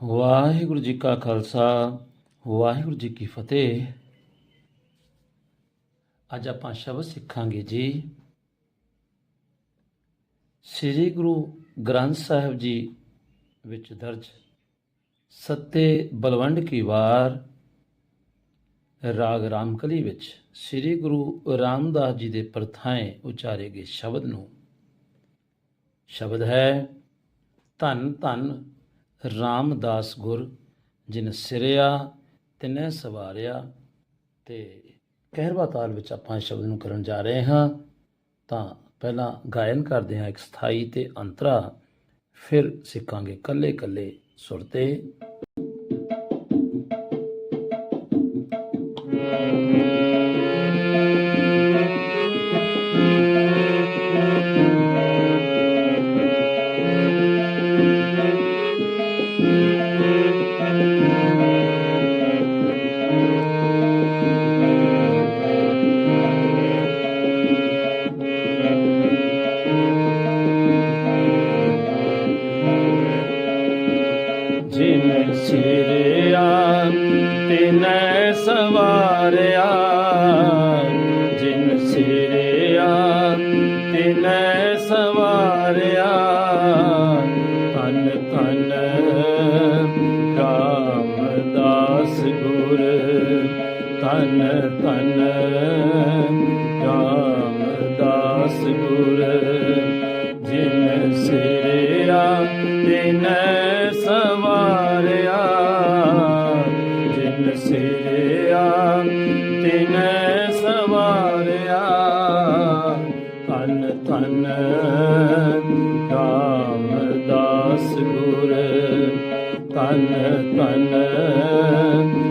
ਵਾਹਿਗੁਰੂ ਜੀ ਕਾ ਖਾਲਸਾ, ਵਾਹਿਗੁਰੂ ਜੀ ਕੀ ਫਤਿਹ। ਅੱਜ ਆਪਾਂ ਸ਼ਬਦ ਸਿੱਖਾਂਗੇ ਜੀ। ਸ੍ਰੀ ਗੁਰੂ ਗ੍ਰੰਥ ਸਾਹਿਬ ਜੀ ਵਿੱਚ ਦਰਜ, ਸੱਤੇ ਬਲਵੰਡ ਕੀ ਵਾਰ, ਰਾਗ ਰਾਮਕਲੀ ਵਿੱਚ ਸ੍ਰੀ ਗੁਰੂ ਰਾਮਦਾਸ ਜੀ ਦੇ ਪ੍ਰਥਾਏ ਉਚਾਰੇ ਗਏ ਸ਼ਬਦ ਨੂੰ। ਸ਼ਬਦ ਹੈ, ਧੰਨ ਧੰਨ ਰਾਮਦਾਸ ਗੁਰ, ਜਿਨ ਸਿਰਿਆ ਤਿਨੈ ਸਵਾਰਿਆ। ਤੇ ਕਹਿਰਵਾ ਤਾਲ ਵਿੱਚ ਆਪਾਂ ਸ਼ਬਦ ਨੂੰ ਕਰਨ ਜਾ ਰਹੇ ਹਾਂ। ਤਾਂ ਪਹਿਲਾਂ ਗਾਇਨ ਕਰਦੇ ਹਾਂ ਇੱਕ ਸਥਾਈ ਤੇ ਅੰਤਰਾ, ਫਿਰ ਸਿੱਖਾਂਗੇ ਕੱਲੇ ਕੱਲੇ ਸੁਰ ਤੇ। ਸਵਾਰਿਆ ਜਿਨ ਸਿਰਿਆ ਤਿਨੈ ਸਵਾਰਿਆ ਤਨ ਤਨ ਰਾਮਦਾਸ ਗੁਰ ਤਨ ਤਨ ਰਾਮਦਾਸ ਗੁਰ। ਤਨ ਤਨ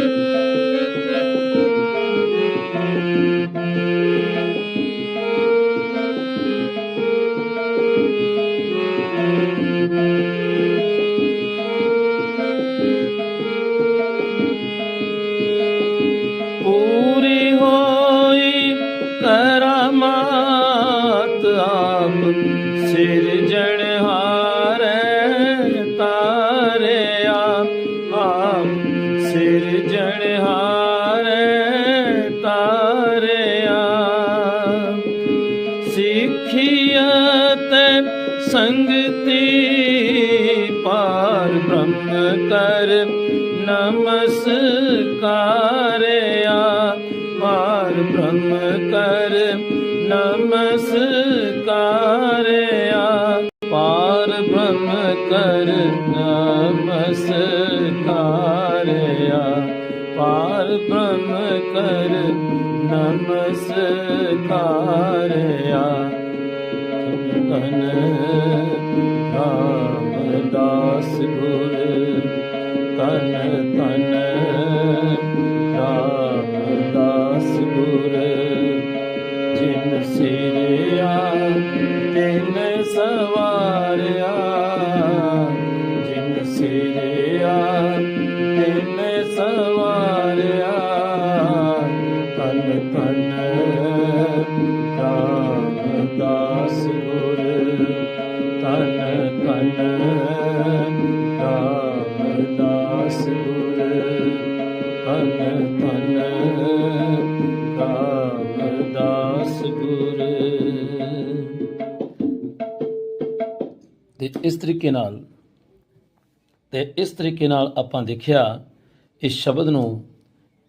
ਪੂਰੀ ਸੰਗਤੀ ਪਾਰ ਬ੍ਰਹਮ ਕਰ ਨਮਸਕਾਰਿਆ ਪਾਰ ਬ੍ਰਹਮ ਕਰ ਨਮਸਕਾਰਿਆ ਪਾਰ ਬ੍ਰਹਮ ਕਰ ਨਮਸਕਾਰਿਆ ਪਾਰ ਬ੍ਰਹਮ ਕਰ ਨਮਸਕਾਰਿਆ ਧਨ ਰਾਮਦਾਸ ਗੁਰ। ਤਨ ਤਨ ਰਾਮਦਾਸ ਗੁਰ। ਜਿਨ ਸਿਰਿਆ ਤਰੀਕੇ ਨਾਲ ਤੇ ਇਸ ਤਰੀਕੇ ਨਾਲ ਆਪਾਂ ਦੇਖਿਆ ਇਸ ਸ਼ਬਦ ਨੂੰ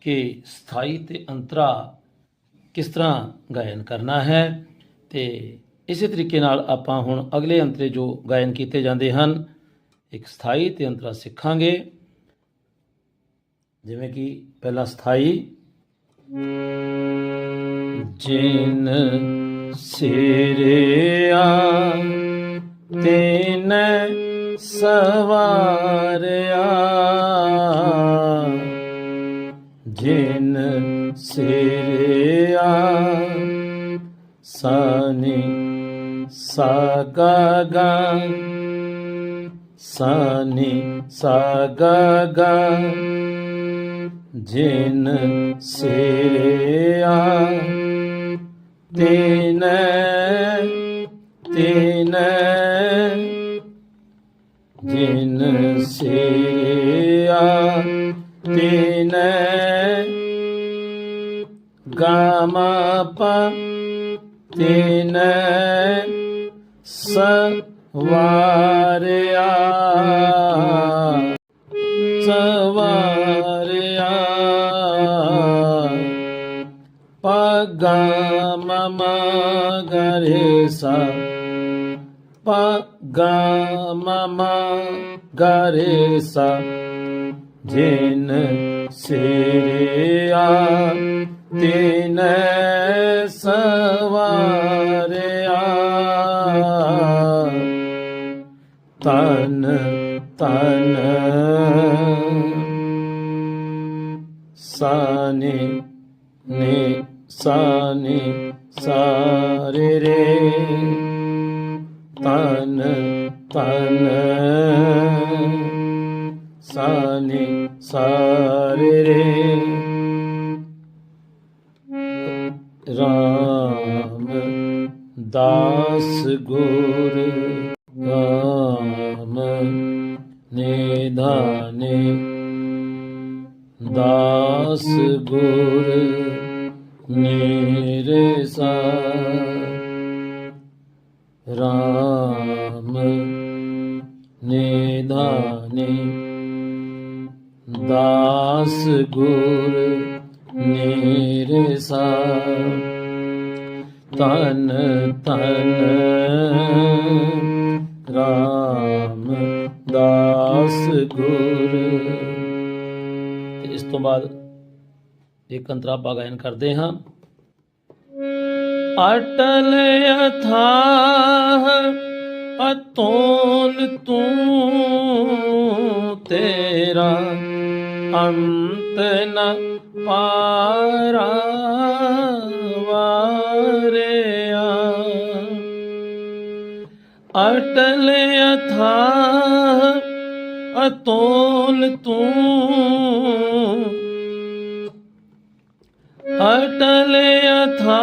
ਕਿ ਸਥਾਈ ਤੇ ਅੰਤਰਾ ਕਿਸ ਤਰ੍ਹਾਂ ਗਾਇਨ ਕਰਨਾ ਹੈ ਤੇ ਇਸੇ ਤਰੀਕੇ ਨਾਲ ਆਪਾਂ ਹੁਣ ਅਗਲੇ ਅੰਤਰੇ ਜੋ ਗਾਇਨ ਕੀਤੇ ਜਾਂਦੇ ਹਨ, ਇੱਕ ਸਥਾਈ ਤੇ ਅੰਤਰਾ ਸਿੱਖਾਂਗੇ। ਜਿਵੇਂ ਕਿ ਪਹਿਲਾ ਸਥਾਈ, ਜਿਨ ਸਿਰਿਆ सवारया जिन शया सनि सा गा सनि सगा जिन शरया गा मीन स वारया स वारया प गा मरे प गा मरे जेन ਤਿਨ ਸਵਾਰਿਆ। ਤਨ ਤਨ ਸਾਨੇ ਨੇ ਸਾਨੇ ਸਾਰੇ ਰੇ। ਤਨ ਤਨ ਸਾਨੇ ਸਾਰੇ ਰੇ। ਰਾਮ ਦਾਸ ਗੁਰ ਰਾਮ ਨਿਧਾਨੇ ਦਾਸ ਗੁਰ ਮੇਰੇ ਸਾ ਰਾਮ ਨਿਧਾਨੇ ਦਾਸ ਗੁਰ ਮੇਰੇ ਸਾ ਤਨ ਤਨ ਰਾਮ ਦਾਸ ਗੁਰ। ਇਸ ਤੋਂ ਬਾਅਦ ਇੱਕ ਅੰਤਰਾਪਾ ਗਾਇਨ ਕਰਦੇ ਹਾਂ। ਅਟਲ ਅਥਾਹ, ਅਤੋਲ ਤੂੰ ਤੇਰਾ, ਅੰਤ ਨ ਪਾਰਾ। ਵਾਰਿਆ ਅਟਲ ਅਥਾ ਅਤੋਲ ਤੂੰ। ਅਟਲ ਅਥਾ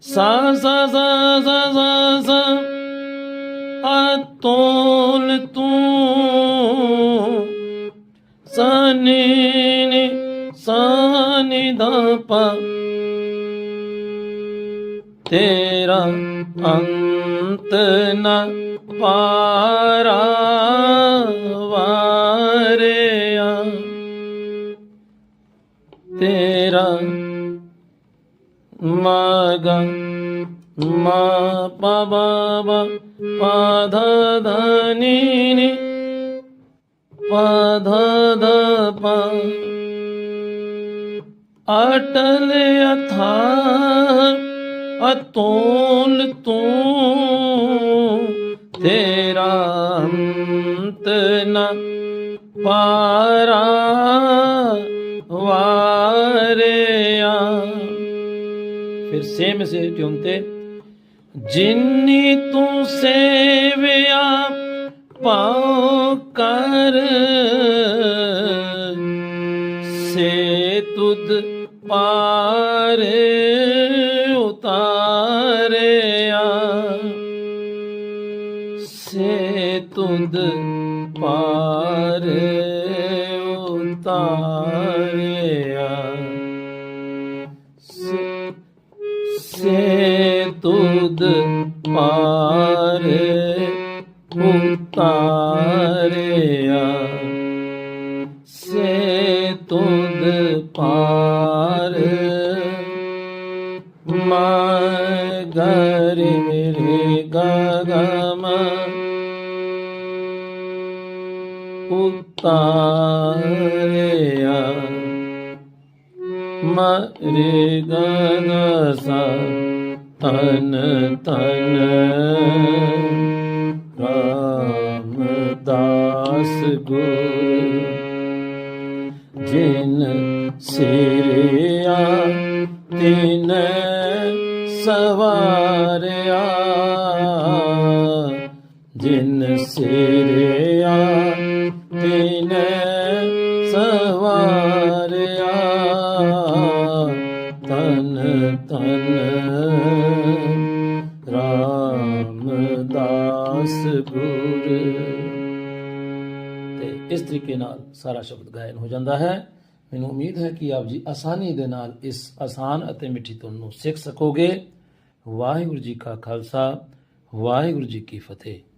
ਸਾ ਸਾ ਸਾ ਸਾ ਸਾ ਅਤੋਲ ਤੂੰ। ਸਨੀ ਸਾਨੀ ਦਾ ਪਾ तेरं अन्त न पारावारे तेरा मगं मा पब पधधप। अटल यथा ਅਤੋਲ ਤੂੰ ਤੇਰਾ ਅੰਤ ਨ ਪਾਰਾ ਵਾਰਿਆ ਫਿਰ ਸੇਮ ਸੇ ਟਿਉਨ ਤੇ, ਜਿਨੀ ਤੂੰ ਸੇਵਿਆ, ਪਾਉ ਕਰ। ਸੇ ਤੁਧ ਪਾਰੇ। ਤੁਧ ਪਾਰੇ ਉਤਾਰਿਆ ਸੇ ਸੇ ਤੁਧ ਪਾਰੇ ਉਤਾਰਿਆ ਸੇ ਤੁਧ ਪਾਰ ਮਾ ਗਰੇ ਰੇ ਗਾ या मरिदनसा तन् तन रामदास दासगु जिन सिरिया तिन सवारया ਗੁਰ। ਤੇ ਇਸ ਤਰੀਕੇ ਨਾਲ ਸਾਰਾ ਸ਼ਬਦ ਗਾਇਨ ਹੋ ਜਾਂਦਾ ਹੈ। ਮੈਨੂੰ ਉਮੀਦ ਹੈ ਕਿ ਆਪ ਜੀ ਆਸਾਨੀ ਦੇ ਨਾਲ ਇਸ ਆਸਾਨ ਅਤੇ ਮਿੱਠੀ ਧੁਨ ਨੂੰ ਸਿੱਖ ਸਕੋਗੇ। ਵਾਹਿਗੁਰੂ ਜੀ ਕਾ ਖਾਲਸਾ, ਵਾਹਿਗੁਰੂ ਜੀ ਕੀ ਫਤਿਹ।